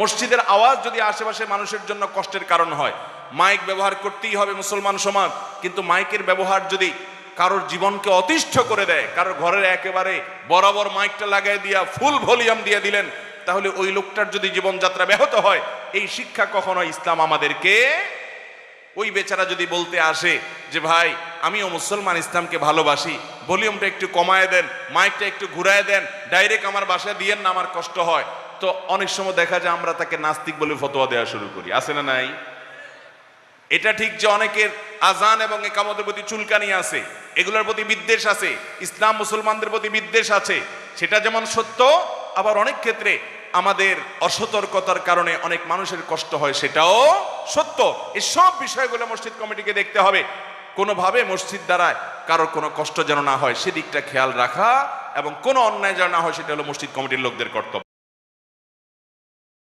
মসজিদের আওয়াজ যদি আশেপাশে মানুষের জন্য কষ্টের কারণ হয়, মাইক ব্যবহার করতেই হবে মুসলমান সমাজ, কিন্তু মাইকের ব্যবহার যদি কারোর জীবনকে অতিষ্ঠ করে দেয়, কারোর ঘরের একেবারে বরাবর মাইকটা লাগাই দিয়া ফুল ভলিউম দিয়ে দিলেন, তাহলে ওই লোকটার যদি জীবনযাত্রা ব্যাহত হয়, এই শিক্ষা কখনো ইসলাম আমাদেরকে ওই বেচারা যদি বলতে আসে যে, ভাই, আমিও মুসলমান ইসলামকে ভালোবাসি, ভলিউমটা একটু কমায় দেন, মাইকটা একটু ঘুরায় দেন, ডাইরেক্ট আমার বাসায় দিয়েন না, আমার কষ্ট হয়। তো অনেক সময় দেখা যায় আমরা তাকে নাস্তিক বলে ফতোয়া দেওয়া শুরু করি। আছে না নাই? এটা ঠিক যে অনেকের আজান এবং একামতের প্রতি চুলকানি আছে, এগুলোর প্রতি বিদ্বেষ আছে, ইসলাম মুসলমানদের প্রতি বিদ্বেষ আছে, সেটা যেমন সত্য, আবার অনেক ক্ষেত্রে আমাদের অসতর্কতার কারণে অনেক মানুষের কষ্ট হয়, সেটাও সত্য। এই সব বিষয়গুলো মসজিদ কমিটিকে দেখতে হবে। কোনোভাবে মসজিদ দ্বারায় কারোর কোনো কষ্ট যেন না হয়, সেদিকটা খেয়াল রাখা এবং কোনো অন্যায় যেন না হয়, সেটা হলো মসজিদ কমিটির লোকদের কর্তব্য।